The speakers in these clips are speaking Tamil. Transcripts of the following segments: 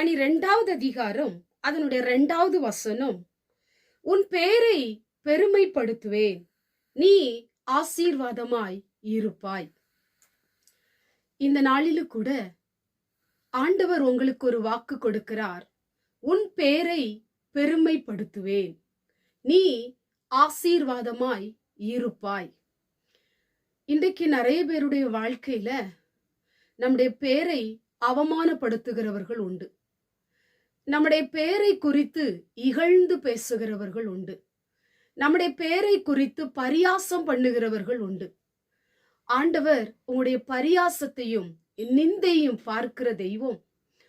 அதிகாரம் அதனுடைய ரெண்டாவது வசனம். உன் பேரை பெருமைப்படுத்துவேன் நீ ஆசீர்வாதமாய் இருப்பாய். இந்த நாளிலும் கூட ஆண்டவர் உங்களுக்கு ஒரு வாக்கு கொடுக்கிறார். உன் பேரை பெருமைப்படுத்துவேன் நீ ஆசீர்வாதமாய் இருப்பாய். இன்றைக்கு நிறைய பேருடைய வாழ்க்கையில நம்முடைய பேரை அவமானப்படுத்துகிறவர்கள் உண்டு. நம்முடைய பேரை குறித்து இகழ்ந்து பேசுகிறவர்கள் உண்டு. நம்முடைய பேரை குறித்து பரியாசம் பண்ணுகிறவர்கள் உண்டு. ஆண்டவர் உங்களுடைய பரியாசத்தையும் நிந்தையும் பார்க்கிற தெய்வம்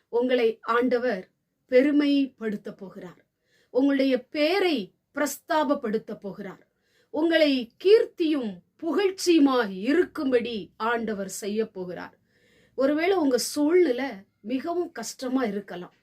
உங்களை ஆண்டவர் பெருமைப்படுத்த போகிறார். உங்களுடைய பேரை பிரஸ்தாபப்படுத்த போகிறார். உங்களை கீர்த்தியும் புகழ்ச்சியுமாக இருக்கும்படி ஆண்டவர் செய்ய போகிறார். ஒருவேளை உங்க சூழ்நிலை மிகவும் கஷ்டமா இருக்கலாம்.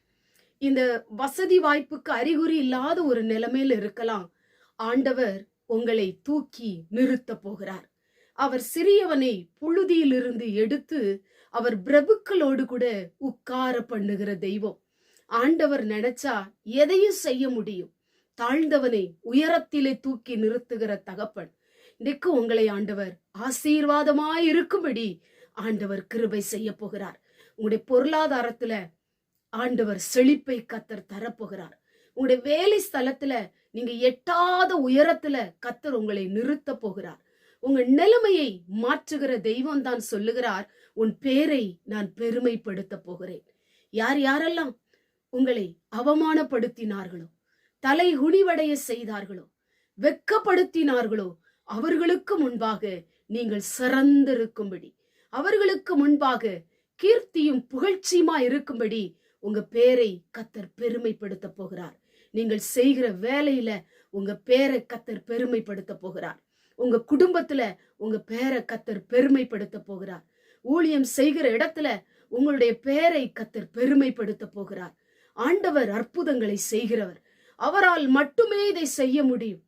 இந்த வசதி வாய்ப்புக்கு அறிகுறி இல்லாத ஒரு நிலைமையில் இருக்கலாம். ஆண்டவர் உங்களை தூக்கி நிறுத்த போகிறார். அவர் சிறியவனை புழுதியிலிருந்து எடுத்து அவர் பிரபுக்களோடு கூட உட்கார பண்ணுகிற தெய்வம். ஆண்டவர் நினைச்சா எதையும் செய்ய முடியும். தாழ்ந்தவனை உயரத்திலே தூக்கி நிறுத்துகிற தகப்பன். இன்றைக்கு உங்களை ஆண்டவர் ஆசீர்வாதமாய் இருக்கும்படி ஆண்டவர் கிருபை செய்ய போகிறார். உங்களுடைய பொருளாதாரத்துல ஆண்டவர் செழிப்பை கத்தர் தரப்போகிறார். உங்களுடைய வேலை ஸ்தலத்துல நீங்க எட்டாத உயரத்துல கத்தர் உங்களை நிறுத்த போகிறார். உங்க நிலைமையை மாற்றுகிற தெய்வம் தான் சொல்லுகிறார். உன் பேரை நான் பெருமைப்படுத்த போகிறேன். யார் யாரெல்லாம் உங்களை அவமானப்படுத்தினார்களோ தலை குனிவடைய செய்தார்களோ வெக்கப்படுத்தினார்களோ அவர்களுக்கு முன்பாக நீங்கள் சிறந்திருக்கும்படி அவர்களுக்கு முன்பாக கீர்த்தியும் புகழ்ச்சியுமா இருக்கும்படி உங்க பேரை கத்தர் பெருமைப்படுத்த போகிறார். நீங்கள் செய்கிற வேலையில உங்க பேரை கத்தர் பெருமைப்படுத்த போகிறார். உங்க குடும்பத்துல உங்க பேரை கத்தர் பெருமைப்படுத்த போகிறார். ஊழியம் செய்கிற இடத்துல உங்களுடைய பேரை கத்தர் பெருமைப்படுத்த போகிறார். ஆண்டவர் அற்புதங்களை செய்கிறவர். அவரால் மட்டுமே இதை செய்ய முடியும்.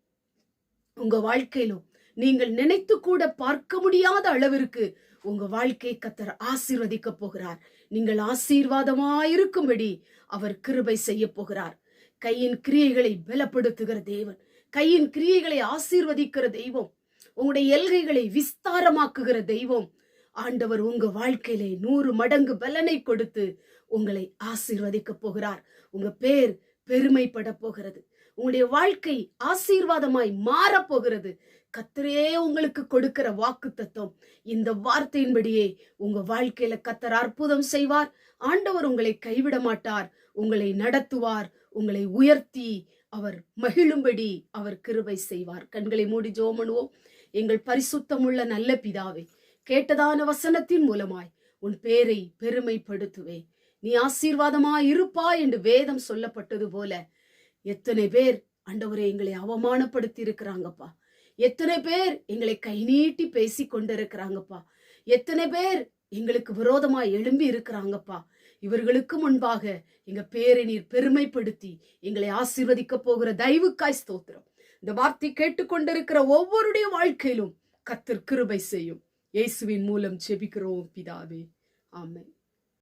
உங்க வாழ்க்கையிலும் நீங்கள் நினைத்து கூட பார்க்க முடியாத அளவிற்கு உங்க வாழ்க்கை கத்தர் ஆசீர்வதிக்க போகிறார். நீங்கள் ஆசீர்வாதமாயிருக்கும்படி அவர் கிருபை செய்ய போகிறார். கையின் கிரியைகளை பலப்படுத்துகிற தேவன் கையின் கிரியைகளை ஆசீர்வதிக்கிற தெய்வம் உங்களுடைய எல்கைகளை விஸ்தாரமாக்குகிற தெய்வம். ஆண்டவர் உங்க வாழ்க்கையிலே நூறு மடங்கு பலனை கொடுத்து உங்களை ஆசீர்வதிக்க போகிறார். உங்க பேர் பெருமைப்பட போகிறது. உங்களுடைய வாழ்க்கை ஆசீர்வாதமாய் மாறப் போகிறது கத்தரே உங்களுக்கு கொடுக்கிற வாக்கு தத்துவம் இந்த வார்த்தையின்படியே உங்க வாழ்க்கையில கத்தர் அற்புதம் செய்வார். ஆண்டவர் உங்களை கைவிட மாட்டார். உங்களை நடத்துவார். உங்களை உயர்த்தி அவர் மகிழும்படி அவர் கிருபை செய்வார். கண்களை மூடி ஜோமனுவோம் எங்கள் பரிசுத்தமுள்ள நல்ல பிதாவே கேட்டதான வசனத்தின் மூலமாய் உன் பேரை பெருமைப்படுத்துவே நீ ஆசீர்வாதமாய் இருப்பாய் என்று வேதம் சொல்லப்பட்டது போல எத்தனை பேர் ஆண்டவரே எங்களை அவமானப்படுத்தி இருக்கிறாங்கப்பா எத்தனை பேர் எங்களை கை நீட்டி பேசி கொண்டிருக்கிறாங்கப்பா எத்தனை பேர் எங்களுக்கு விரோதமா எழும்பி இருக்கிறாங்கப்பா இவர்களுக்கு முன்பாக எங்க பேரை நீர் பெருமைப்படுத்தி எங்களை ஆசீர்வதிக்க போகிற தயவுக்காய் ஸ்தோத்திரம். இந்த வார்த்தை கேட்டுக்கொண்டிருக்கிற ஒவ்வொருடைய வாழ்க்கையிலும் கத்தர் கிருபை செய்யும். இயேசுவின் மூலம் செபிக்கிறோம் பிதாவே. ஆமை